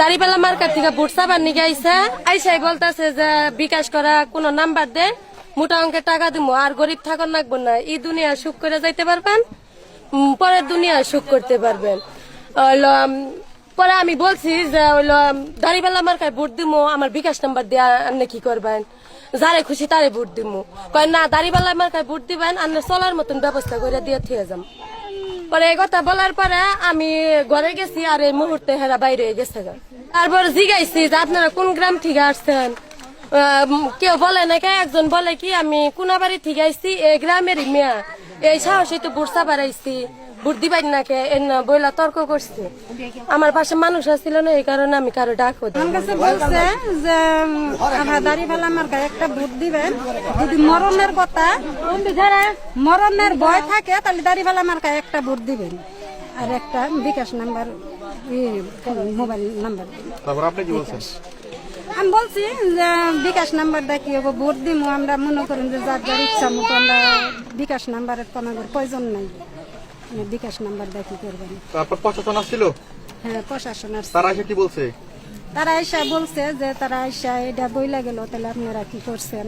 দাড়িপাল্লা মার্কেট থেকে বুট সাবান নিয়ে আইসা আইসাই বলতেছে যে, বিকাশ করা কোন নাম্বার দে, মোটা অঙ্কের টাকা দিমু, আর গরিব থাকুন লাগবো না। এই দুনিয়া সুখ করে যাইতে পারবেন পরের দুনিয়া সুখ করতে পারবেন। পরে আমি বলছি যে হইল দাড়িপাল্লা মার্কায় ভোট দিমু, আমার বিকাশ নাম্বার দিয়ে আপনি কি করবেন? যারে খুশি তারে ভোট দিমু। কয়, না দাড়িপাল্লা মার্কায় ভোট দিবেন আপনি চলার মতন ব্যবস্থা করে দিয়ে থিয়ে যাম। পরে এই কথা বলার পরে আমি ঘরে গেছি আর এই মুহূর্তে হেরা বাইরে গেছে। তারপর জিগাইছি যে আপনারা কোন গ্রাম থেকে আসছেন? কেউ বলে না কে একজন বলে কি, আমি কোনাবাড়ি থেকে আইছি এই গ্রামেরই মেয়া। এই সাহসে তো বুড়সা বাড়াইছি বুট দিবাই না কে বইলা তর্ক করছে। আমার পাশে মানুষ আসছিল না এই কারণে আমি কারও ডাকো আমার কাছে বলছে যে আমার দাড়ি ফেলা আমার গায়ে একটা ভোট দিবেন যদি মরণের কথা মরণের ভয় থাকে তাহলে দাড়ি ফেলা আমার গায়ে একটা ভোট দিবেন আর একটা বিকাশ নাম্বার মোবাইল নাম্বার তারপর আপনি কি বলছেন? আমি বলছি যে বিকাশ নাম্বার দেখি কি হব? ভোট দিব আমরা মনে করেন যে যার যার ইচ্ছা মতো আমরা বিকাশ নাম্বারের তো আমাদের প্রয়োজন নাই। মানে বিকাশ নাম্বার দেখি কি করবেন তারপর প্রশাসন আসছিল? হ্যাঁ প্রশাসন আসছে। তারা এসে কি বলছে? তারা এসে বলছে যে তারা এসে এটা বইলা গেল তাহলে আপনারা কি করছেন?